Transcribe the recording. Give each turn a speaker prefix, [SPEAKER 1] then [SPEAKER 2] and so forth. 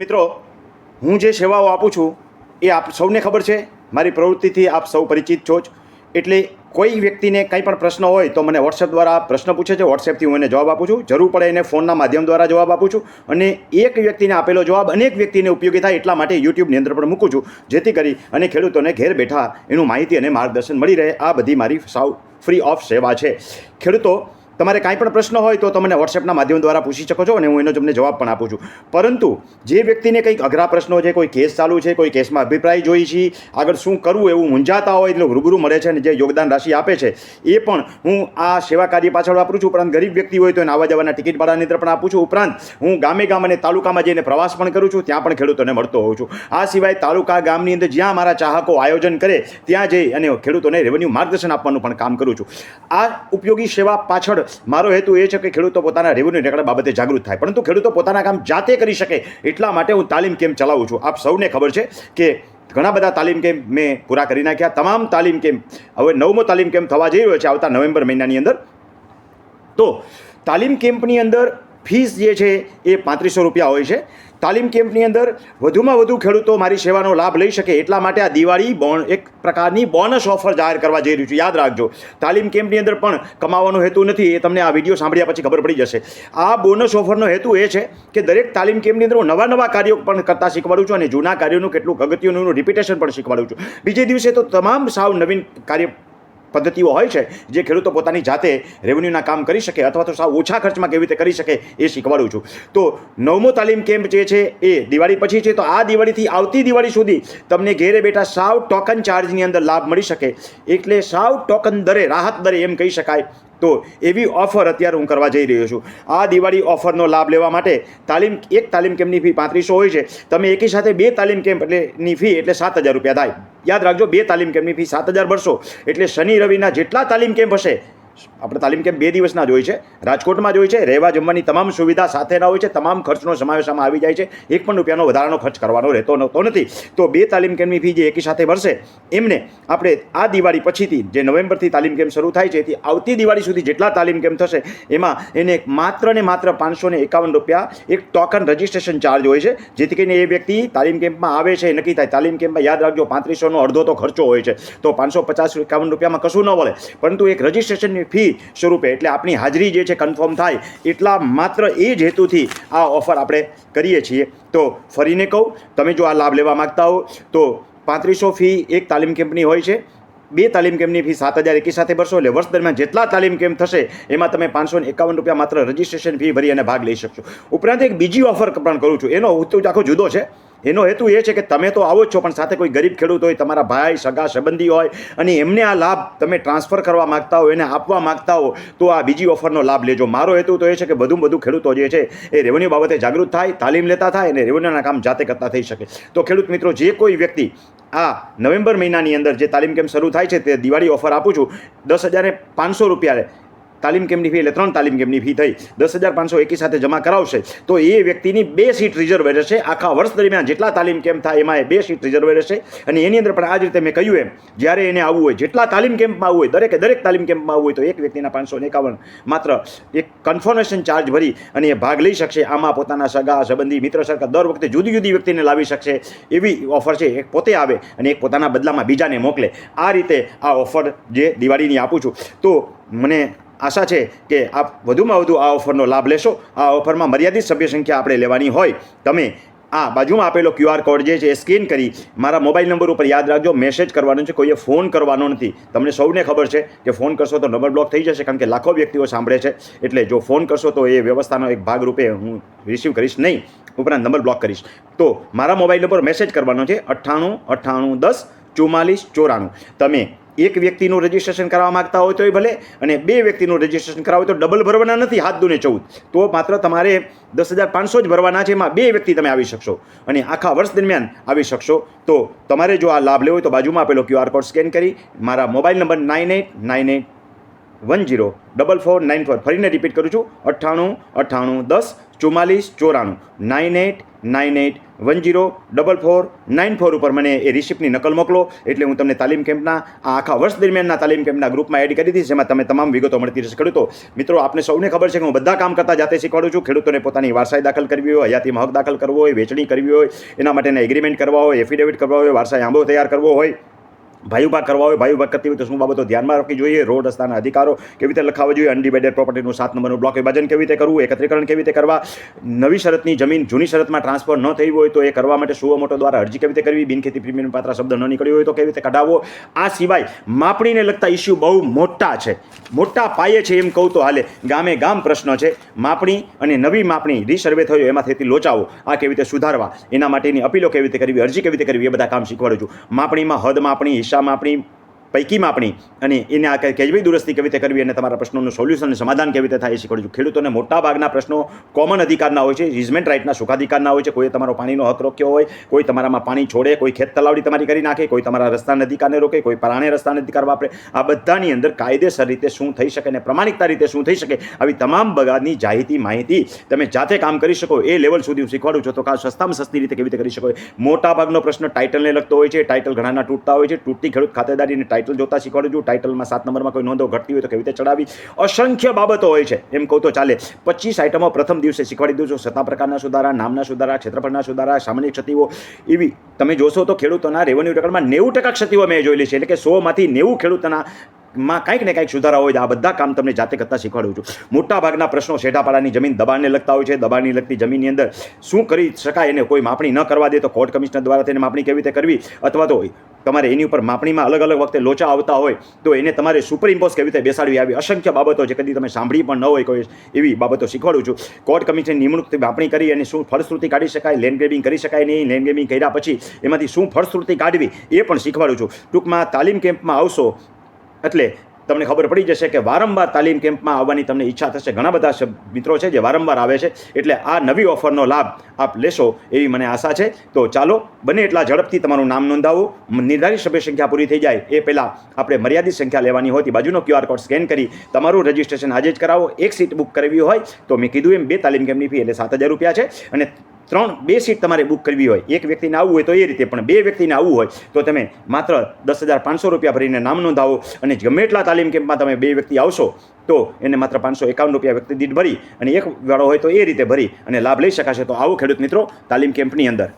[SPEAKER 1] મિત્રો, હું જે સેવાઓ આપું છું, એ આપ સૌને ખબર છે. મારી પ્રવૃત્તિથી આપ સૌ પરિચિત છો જ. એટલે કોઈ વ્યક્તિને કંઈ પણ પ્રશ્ન હોય તો મને વોટ્સએપ દ્વારા પ્રશ્ન પૂછે છે. વોટ્સએપથી હું એને જવાબ આપું છું. જરૂર પડે એને ફોનના માધ્યમ દ્વારા જવાબ આપું છું. અને એક વ્યક્તિને આપેલો જવાબ અનેક વ્યક્તિને ઉપયોગી થાય એટલા માટે યુટ્યુબની અંદર પણ મૂકું છું. જેથી કરી અને ખેડૂતોને ઘેર બેઠા એનું માહિતી અને માર્ગદર્શન મળી રહે. આ બધી મારી સાવ ફ્રી ઓફ સેવા છે. ખેડૂતો તમારે કાંઈ પણ પ્રશ્ન હોય તો તમને વોટ્સએપના માધ્યમ દ્વારા પૂછી શકો છો અને હું એનો તમને જવાબ પણ આપું છું. પરંતુ જે વ્યક્તિને કંઈક અઘરા પ્રશ્નો છે, કોઈ કેસ ચાલુ છે, કોઈ કેસમાં અભિપ્રાય જોઈ છે, આગળ શું કરવું એવું મૂંઝાતા હોય એટલે રૂબરૂ મળે છે અને જે યોગદાન રાશિ આપે છે, એ પણ હું આ સેવા કાર્ય પાછળ વાપરું છું. ઉપરાંત ગરીબ વ્યક્તિ હોય તો એને આવવા જવાના ટિકિટ ભાડાની અંદર પણ આપું છું. ઉપરાંત હું ગામે ગામ અને તાલુકામાં જઈને પ્રવાસ પણ કરું છું. ત્યાં પણ ખેડૂતોને મળતો હોઉં છું. આ સિવાય તાલુકા ગામની અંદર જ્યાં મારા ચાહકો આયોજન કરે, ત્યાં જઈ અને ખેડૂતોને રેવન્યુ માર્ગદર્શન આપવાનું પણ કામ કરું છું. આ ઉપયોગી સેવા પાછળ મારો હેતુ એ છે કે ખેડૂતો પોતાના રેવન્યુ નીકળવા બાબતે જાગૃત થાય. પરંતુ ખેડૂતો પોતાના કામ જાતે કરી શકે એટલા માટે હું તાલીમ કેમ્પ ચલાવું છું? આપ સૌને ખબર છે કે ઘણા બધા તાલીમ કેમ્પ મેં પૂરા કરી નાખ્યા. તમામ તાલીમ કેમ્પ હવે નવમો તાલીમ કેમ્પ થવા જઈ રહ્યો છે આવતા નવેમ્બર મહિનાની અંદર? તો તાલીમ કેમ્પની અંદર ફીસ જે છે એ પાંત્રીસો રૂપિયા હોય છે. તાલીમ કેમ્પની અંદર વધુમાં વધુ ખેડૂતો મારી સેવાનો લાભ લઈ શકે એટલા માટે આ દિવાળી બોન એક પ્રકારની બોનસ ઓફર જાહેર કરવા જઈ રહ્યું છું. યાદ રાખજો, તાલીમ કેમ્પની અંદર પણ કમાવાનો હેતુ નથી એ તમને આ વીડિયો સાંભળ્યા પછી ખબર પડી જશે. આ બોનસ ઓફરનો હેતુ એ છે કે દરેક તાલીમ કેમ્પની અંદર હું નવા નવા કાર્યો પણ કરતા શીખવાડું છું અને જૂના કાર્યોનું કેટલું અગત્યનું રિપીટેશન પણ શીખવાડું છું. બીજે દિવસે તો તમામ સાવ નવીન કાર્ય પદ્ધતિઓ હોય છે, જે ખેડૂતો પોતાની જાતે રેવન્યુના કામ કરી શકે અથવા તો સાવ ઓછા ખર્ચમાં કેવી રીતે કરી શકે એ શીખવાડું છું. તો નવમો તાલીમ કેમ્પ જે છે એ દિવાળી પછી છે, તો આ દિવાળીથી આવતી દિવાળી સુધી તમને ઘેરે બેઠા સાવ ટોકન ચાર્જની અંદર લાભ મળી શકે. એટલે સાવ ટોકન દરે, રાહત દરે એમ કહી શકાય. તો એવી ઓફર અત્યારે હું કરવા જઈ રહ્યો છું. આ દિવાળી ઓફરનો લાભ લેવા માટે તાલીમ, એક તાલીમ કેમ્પની ફી પાંત્રીસો હોય છે, તમે એકી સાથે બે તાલીમ કેમ્પ એટલે ની ફી એટલે સાત હજાર રૂપિયા થાય. યાદ રાખજો, બે તાલીમ કેમ્પની ફી સાત હજાર ભરશો, એટલે શનિ રવિના જેટલા તાલીમ કેમ્પ હશે આપણે તાલીમ કેમ્પ બે દિવસના જ હોય છે. રાજકોટમાં જ હોય છે. રહેવા જમવાની તમામ સુવિધા સાથેના હોય છે. તમામ ખર્ચનો સમાવેશ આમાં આવી જાય છે. એક પણ રૂપિયાનો વધારાનો ખર્ચ કરવાનો રહેતો નહોતો નથી. તો બે તાલીમ કેમ્પની ફી જે એકી સાથે ભરશે, એમને આપણે આ દિવાળી પછીથી, જે નવેમ્બરથી તાલીમ કેમ્પ શરૂ થાય છે, એથી આવતી દિવાળી સુધી જેટલા તાલીમ કેમ્પ થશે, એમાં એને માત્ર ને માત્ર પાંચસો ને એકાવન રૂપિયા એક ટોકન રજિસ્ટ્રેશન ચાર્જ હોય છે. જેથી કરીને એ વ્યક્તિ તાલીમ કેમ્પમાં આવે છે, એ નક્કી થાય. તાલીમ કેમ્પમાં યાદ રાખજો, પાંત્રીસોનો અડધો તો ખર્ચો હોય છે. તો પાંચસો પચાસ એકાવન રૂપિયામાં કશું ન વળે. પરંતુ એક રજિસ્ટ્રેશનની ફી સ્વરૂપે. એટલે આપણી હાજરી જે છે કન્ફર્મ થાય એટલા માત્ર એ જ હેતુથી આ ઓફર આપણે કરીએ છીએ. તો ફરીને કહું, તમે જો આ લાભ લેવા માગતા હો, તો પાંત્રીસો ફી એક તાલીમ કેમ્પની હોય છે. બે તાલીમ કેમ્પની ફી સાત હજાર એકી સાથે ભરશો એટલે વર્ષ દરમિયાન જેટલા તાલીમ કેમ્પ થશે, એમાં તમે પાંચસો એકાવન રૂપિયા માત્ર રજિસ્ટ્રેશન ફી ભરી અને ભાગ લઈ શકશો. ઉપરાંત એક બીજી ઓફર પણ કરું છું. એનો ઉત્તર આખો જુદો છે. એનો હેતુ એ છે કે તમે તો આવો જ છો, પણ સાથે કોઈ ગરીબ ખેડૂત હોય, તમારા ભાઈ, સગા, સંબંધી હોય, અને એમને આ લાભ તમે ટ્રાન્સફર કરવા માગતા હો, એને આપવા માગતા હો, તો આ બીજી ઓફરનો લાભ લેજો. મારો હેતુ તો એ છે કે બધું બધું ખેડૂતો જે છે, એ રેવન્યુ બાબતે જાગૃત થાય, તાલીમ લેતા થાય, અને રેવન્યુના કામ જાતે કરતા થઈ શકે. તો ખેડૂત મિત્રો, જે કોઈ વ્યક્તિ આ નવેમ્બર મહિનાની અંદર જે તાલીમ કેમ્પ શરૂ થાય છે, તે દિવાળી ઓફર આપું છું. દસ હજારને પાંચસો રૂપિયા તાલીમ કેમ્પની ફી? એટલે ત્રણ તાલીમ કેમ્પની ફી થઈ? દસ હજાર પાંચસો એકી સાથે જમા કરાવશે, તો એ વ્યક્તિની બે સીટ રિઝર્વ રહેશે. આખા વર્ષ દરમિયાન જેટલા તાલીમ કેમ્પ થાય, એમાં એ બે સીટ રિઝર્વ રહેશે. અને એની અંદર પણ આ જ રીતે મેં કહ્યું એમ, જ્યારે એને આવવું હોય, જેટલા તાલીમ કેમ્પમાં આવવું હોય, દરેકે દરેક તાલીમ કેમ્પમાં આવવું હોય, તો એક વ્યક્તિના પાંચસો એકાવન માત્ર એક કન્ફર્મેશન ચાર્જ ભરી અને એ ભાગ લઈ શકશે. આમાં પોતાના સગા, સંબંધી, મિત્ર સરકાર દર વખતે જુદી જુદી વ્યક્તિને લાવી શકશે. એવી ઓફર છે, એક પોતે આવે અને એક પોતાના બદલામાં બીજાને મોકલે. આ રીતે આ ઓફર જે દિવાળીની આપું છું. તો મને આશા છે કે આપ વધુમાં વધુ આ ઓફરનો લાભ લેશો. આ ઓફરમાં મર્યાદિત સભ્ય સંખ્યા આપણે લેવાની હોય. તમે આ બાજુમાં આપેલો ક્યુઆર કોડ જે છે એ સ્કેન કરી મારા મોબાઈલ નંબર ઉપર યાદ રાખજો. મેસેજ કરવાનો છે, કોઈએ ફોન કરવાનો નથી. તમને સૌને ખબર છે કે ફોન કરશો તો નંબર બ્લોક થઈ જશે, કારણ કે લાખો વ્યક્તિઓ સાંભળે છે. એટલે જો ફોન કરશો તો એ વ્યવસ્થાનો એક ભાગ રૂપે હું રિસીવ કરીશ નહીં. ઉપરાંત નંબર બ્લોક કરીશ. તો મારા મોબાઈલ નંબર મેસેજ કરવાનો છે અઠ્ઠાણું અઠ્ઠાણું, દસ ચુમ્માલીસ ચોરાણું. તમે એક વ્યક્તિનું રજિસ્ટ્રેશન કરાવવા માંગતા હોય તોય ભલે અને બે વ્યક્તિનું રજિસ્ટ્રેશન કરાવો તો ડબલ ભરવાના નથી, હાથ દુને ચૌદ. તો માત્ર તમારે દસ હજાર પાંચસો જ ભરવાના છે, એમાં બે વ્યક્તિ તમે આવી શકશો અને આખા વર્ષ દરમિયાન આવી શકશો. તો તમારે જો આ લાભ લેવો હોય તો બાજુમાં આપેલો ક્યુઆર કોડ સ્કેન કરી, મારા mobile number nine eight nine eight one zero double four nine four ફરીને રિપીટ કરું છું. અઠ્ઠાણું અઠ્ઠાણું, દસ, ચુમ્માલીસ, ચોરાણું. Nine eight nine eight one zero double four nine four ઉપર મને એ રિસિપ્ટની નકલ મોકલો. એટલે હું તમને તાલીમ કેમ્પના, આ આખા વર્ષ દરમિયાનના તાલીમ કેમ્પના ગ્રુપમાં એડ કરી દીધી જેમાં તમે તમામ વિગતો મળતી રહેશે. ખેડૂતો, મિત્રો, આપને સૌને ખબર છે કે હું બધા કામ કરતા જાતે શીખવાડું છું. ખેડૂતોને પોતાની વારસાઈ દાખલ કરવી હોય હયાતીમાં હક દાખલ કરવો હોય, વેચણી કરવી હોય, એના માટેના એગ્રીમેન્ટ કરવા હોય એફિડેવિટ કરવા હોય, વારસાઈ આંબો તૈયાર કરવો હોય ભાઈભાગ કરવા હોય ભાઈભાગ કરતી હોય તો શું બાબતો ધ્યાનમાં રાખવી જોઈએ? રોડ રસ્તાના અધિકારો કેવી રીતે લખાવવા જોઈએ? અનડિવાઇડેડ પ્રોપર્ટીનું સાત નંબરનું બ્લોક વિભાજન કેવી રીતે કરવું? એકત્રીકરણ કેવી રીતે કરવા? નવી શરતની જમીન જૂની શરતમાં ટ્રાન્સફર ન થઈ હોય તો એ કરવા માટે સુઓ મોટો દ્વારા અરજી કેવી રીતે કરવી? બિનખેતી પ્રીમિયમ પાત્ર શબ્દ ન નીકળ્યો હોય તો કેવી રીતે કઢાવવો? આ સિવાય માપણીને લગતા ઇસ્યુ બહુ મોટા છે. મોટા પાયે છે એમ કહું તો હાલે. ગામે ગામ પ્રશ્ન છે. માપણી અને નવી માપણી રીસર્વે થયો એમાં થતી લોચાઓ આ કેવી રીતે સુધારવા? એના માટેની અપીલો કેવી રીતે કરવી? અરજી કેવી રીતે કરવી? એ બધા કામ શીખવાડું છું. માપણીમાં હદ માપણી હિસ્સા માપણી પૈકી માપણી અને એને આ કેજવી દુરસ્તી કેવી રીતે કરવી અને તમારા પ્રશ્નોનું સોલ્યુશન અને સમાધાન કેવી રીતે થાય એ શીખવાડું છું ખેડૂતોને મોટા ભાગના પ્રશ્નો કોમન અધિકારના હોય છે ઇઝમેન્ટ રાઇટના સુખાધિકારના હોય છે. કોઈ તમારો પાણીનો હક રોક્યો હોય, કોઈ તમારામાં પાણી છોડે, કોઈ ખેત તલાવડી તમારી કરી નાખે, કોઈ તમારા રસ્તાના અધિકારને રોકે, કોઈ પરાણે રસ્તાના અધિકાર વાપરે. આ બધાની અંદર કાયદેસર રીતે શું થઈ શકે અને પ્રમાણિકતા રીતે શું થઈ શકે આવી તમામ બગાડની જાહિતી માહિતી તમે જાતે કામ કરી શકો. એ લેવલ સુધી હું શીખવાડું છું. તો કાં સસ્તામાં સસ્તી રીતે કેવી રીતે કરી શકો મોટા ભાગનો પ્રશ્ન ટાઇટલને લગતો હોય છે ટાઇટલ ઘણાના તૂટતા હોય છે તૂટતી ખેડૂત ખાતેદારીને ટાઇટલ જોતા શીખવાડું છું. ટાઇટલમાં સાત નંબરમાં કોઈ નોંધો ઘટતી હોય તો કેવી રીતે ચડાવી? અસંખ્ય બાબતો હોય છે. એમ કહું તો ચાલે. પચીસ આઇટમો પ્રથમ દિવસે શીખવાડી દઉં છું. સત્તા પ્રકારના સુધારા, નામના સુધારા, ક્ષેત્રફળના સુધારા, સામાન્ય ક્ષતિઓ. એવી તમે જોશો તો ખેડૂતોના રેવન્યુ રેકર્ડમાં નેવું ટકા ક્ષતિઓ મેં જોયેલી છે. એટલે કે સોમાંથી નેવું ખેડૂતોના માં કંઈક ને કંઈક સુધારા હોય આ બધા કામ તમને જાતે કરતા શીખવાડું છું. મોટા ભાગના પ્રશ્નો શેઠાપાડાની જમીન દબાણને લગતા હોય છે. દબાણની લગતી જમીનની અંદર શું કરી શકાય એને કોઈ માપણી ન કરવા દે તો કોર્ટ કમિશનર દ્વારા તેને માપણી કેવી રીતે કરવી? અથવા તો તમારે એની ઉપર માપણીમાં અલગ અલગ વખતે લોચા આવતા હોય તો એને તમારે સુપર ઇમ્પોઝ કેવી રીતે બેસાડવી? આવી અસંખ્ય બાબતો છે, કદી તમે સાંભળી પણ ન હોય કોઈ એવી બાબતો શીખવાડું છું. કોર્ટ કમિશનની નિમણૂક માપણી કરી અને શું ફળશ્રુતિ કાઢી શકાય લેન્ડ ગ્રેબિંગ કરી શકાય નહીં લેન્ડ ગ્રેબિંગ કર્યા પછી એમાંથી શું ફળશ્રુતિ કાઢવી એ પણ શીખવાડું છું. ટૂંકમાં તાલીમ કેમ્પમાં આવશો એટલે તમને ખબર પડી જશે કે વારંવાર તાલીમ કેમ્પમાં આવવાની તમને ઈચ્છા થશે. ઘણા બધા મિત્રો છે જે વારંવાર આવે છે. એટલે આ નવી ઓફરનો લાભ આપ લેશો એવી મને આશા છે. તો ચાલો, બને એટલા ઝડપથી તમારું નામ નોંધાવો. નિર્ધારિત સભ્ય સંખ્યા પૂરી થઈ જાય એ પહેલાં આપણે મર્યાદિત સંખ્યા લેવાની હોય. બાજુનો ક્યુઆર કોડ સ્કેન કરી તમારું રજિસ્ટ્રેશન આજે જ કરાવો. એક સીટ બુક કરવી હોય તો મેં કીધું એમ બે તાલીમ કેમ્પની ફી એટલે સાત હજાર રૂપિયા છે. અને ત્રણ, બે સીટ તમારે બુક કરવી હોય. એક વ્યક્તિને આવવું હોય તો એ રીતે, પણ બે વ્યક્તિને આવવું હોય તો તમે માત્ર દસ હજાર પાંચસો રૂપિયા ભરીને નામ નોંધાવો અને ગમે એટલા તાલીમ કેમ્પમાં તમે બે વ્યક્તિ આવશો તો એને માત્ર પાંચસો એકાવન રૂપિયા વ્યક્તિ દીઠ ભરી અને એક વાળો હોય તો એ રીતે ભરી અને લાભ લઈ શકાશે. તો આવો ખેડૂત મિત્રો, તાલીમ કેમ્પની અંદર.